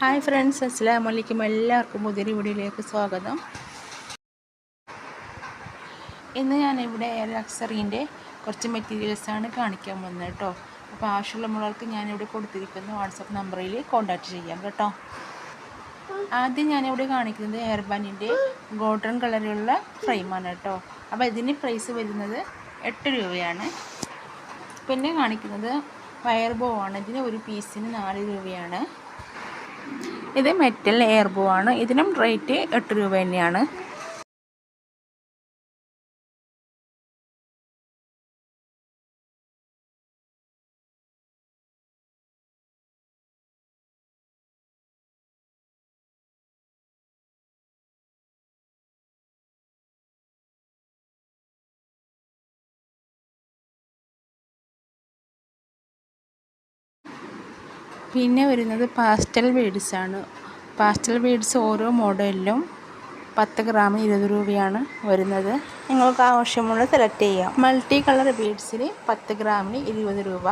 Hi friends അസ്സാം വലൈക്കും എല്ലാവർക്കും പുതിയൊരു വീഡിയോയിലേക്ക് സ്വാഗതം. ഇന്ന് ഞാനിവിടെ ലക്സറിന്റെ കുറച്ച് മെറ്റീരിയൽസാണ് കാണിക്കാൻ വന്നത് കേട്ടോ. അപ്പോൾ ആവശ്യമുള്ളവർക്ക് ഞാനിവിടെ കൊടുത്തിരിക്കുന്ന വാട്സപ്പ് നമ്പറിൽ കോൺടാക്റ്റ് ചെയ്യാം കേട്ടോ. ആദ്യം ഞാനിവിടെ കാണിക്കുന്നത് എയർ ബാൻഡിന്റെ ഗോൾഡൻ കളറിലുള്ള ഫ്രെയിമാണ് കേട്ടോ. അപ്പോൾ ഇതിന് പ്രൈസ് വരുന്നത് എട്ട് രൂപയാണ്. പിന്നെ കാണിക്കുന്നത് വയർ ബോ ആണ്. ഇതിന് ഒരു പീസിന് നാല് രൂപയാണ്. ഇത് മെറ്റൽ എയർ ബോ ആണ്. ഇതിനും റേറ്റ് എട്ട് രൂപ തന്നെയാണ്. പിന്നെ വരുന്നത് പാസ്റ്റൽ ബീഡ്സാണ് പാസ്റ്റൽ ബീഡ്സ് ഓരോ മോഡലിലും പത്ത് ഗ്രാം ഇരുപത് രൂപയാണ് വരുന്നത്. നിങ്ങൾക്ക് ആവശ്യമുള്ള സെലക്ട് ചെയ്യാം. മൾട്ടി കളർ ബീഡ്സിന് പത്ത് ഗ്രാമിന് ഇരുപത് രൂപ.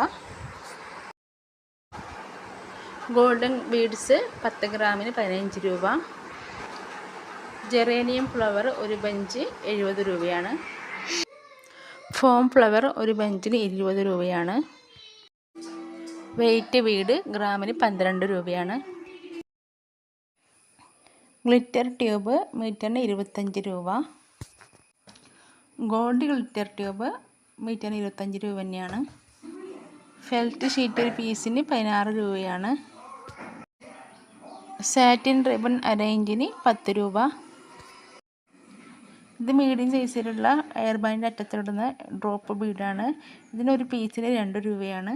ഗോൾഡൻ ബീഡ്സ് പത്ത് ഗ്രാമിന് പതിനഞ്ച് രൂപ. ജെറേനിയം ഫ്ലവർ ഒരു ബഞ്ച് എഴുപത് രൂപയാണ്. ഫോം ഫ്ലവർ ഒരു ബഞ്ചിന് ഇരുപത് രൂപയാണ്. വെയിറ്റ് വീട് ഗ്രാമിന് പന്ത്രണ്ട് രൂപയാണ്. ഗ്ലിറ്റർ ട്യൂബ് മീറ്ററിന് ഇരുപത്തഞ്ച് രൂപ. ഗോൾഡ് ഗ്ലിറ്റർ ട്യൂബ് മീറ്ററിന് ഇരുപത്തഞ്ച് രൂപ തന്നെയാണ്. ഫെൽറ്റ് ഷീറ്റ് ഒരു പീസിന് പതിനാറ് രൂപയാണ്. സാറ്റിൻ റിബൺ അറേഞ്ചിന് പത്ത് രൂപ. ഇത് മീഡിയം സൈസിലുള്ള എയർ അറ്റത്തിടുന്ന ഡ്രോപ്പ് ബീഡാണ് ഇതിനൊരു പീസിന് രണ്ട് രൂപയാണ്.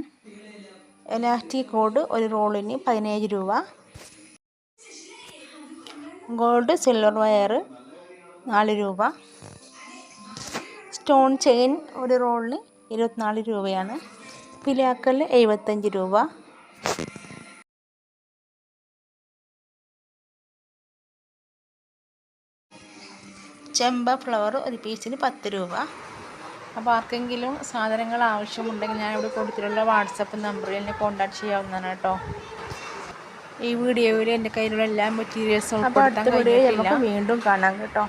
എലാസ്റ്റിക് കോഡ് ഒരു റോളിന് പതിനേഴ് രൂപ. ഗോൾഡ് സിൽവർ വയർ നാല് രൂപ. സ്റ്റോൺ ചെയിൻ ഒരു റോളിന് ഇരുപത്തിനാല് രൂപയാണ്. പിലാക്കൽ എഴുപത്തഞ്ച് രൂപ. ചെമ്പ ഫ്ലവർ ഒരു പീസിന് പത്ത് രൂപ. അപ്പോൾ ആർക്കെങ്കിലും സാധനങ്ങൾ ആവശ്യമുണ്ടെങ്കിൽ ഞാൻ ഇവിടെ കൊടുത്തിട്ടുള്ള വാട്സപ്പ് നമ്പറിൽ എന്നെ കോൺടാക്ട് ചെയ്യാവുന്നതാണ് കേട്ടോ. ഈ വീഡിയോയിൽ എന്റെ കയ്യിലുള്ള എല്ലാ മെറ്റീരിയൽസും വീണ്ടും കാണാം കേട്ടോ.